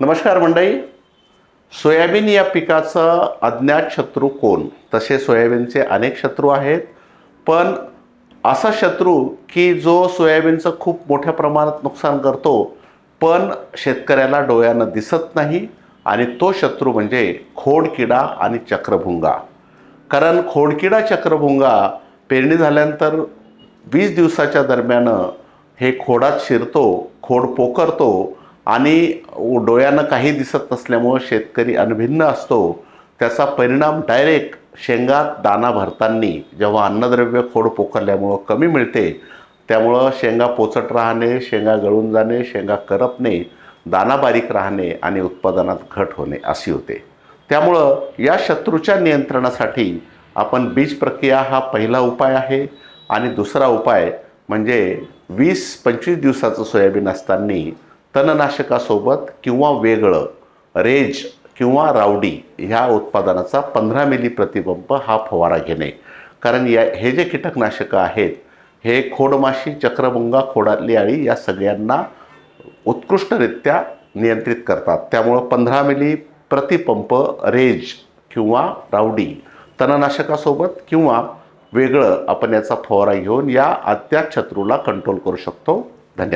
नमस्कार मंडळी. सोयाबीन या पिकाचं अज्ञात शत्रू कोण? तसे सोयाबीनचे अनेक शत्रू आहेत. पण असा शत्रू की जो सोयाबीनचं खूप मोठ्या प्रमाणात नुकसान करतो पण शेतकऱ्याला डोळ्यानं दिसत नाही आणि तो शत्रू म्हणजे खोडकिडा आणि चक्रभुंगा. कारण खोडकिडा चक्रभुंगा पेरणी झाल्यानंतर वीस दिवसाच्या दरम्यान हे खोडात शिरतो खोड पोकरतो आणि डोळ्यानं काही दिसत नसल्यामुळं शेतकरी अनभिन्न असतो. त्याचा परिणाम डायरेक्ट शेंगात दाना भरताना जेव्हा अन्नद्रव्य खोड पोखरल्यामुळं कमी मिळते त्यामुळं शेंगा पोचट राहणे शेंगा गळून जाणे शेंगा करपणे दाना बारीक राहणे आणि उत्पादनात घट होणे अशी होते. त्यामुळं या शत्रूच्या नियंत्रणासाठी आपण बीज प्रक्रिया हा पहिला उपाय आहे. आणि दुसरा उपाय म्हणजे वीस पंचवीस दिवसाचं सोयाबीन असताना तणनाशकासोबत किंवा वेगळं रेज किंवा रावडी ह्या उत्पादनाचा पंधरा मिली प्रतिबंब हा फवारा घेणे. कारण या हे जे कीटकनाशकं आहेत हे खोडमाशी चक्रभुंगा खोडातली आळी या सगळ्यांना उत्कृष्टरित्या नियंत्रित करतात. त्यामुळं पंधरा मिली प्रतिपंप रेज किंवा रावडी तणनाशकासोबत किंवा वेगळं आपण याचा फवारा घेऊन या अज्ञात शत्रूला कंट्रोल करू शकतो.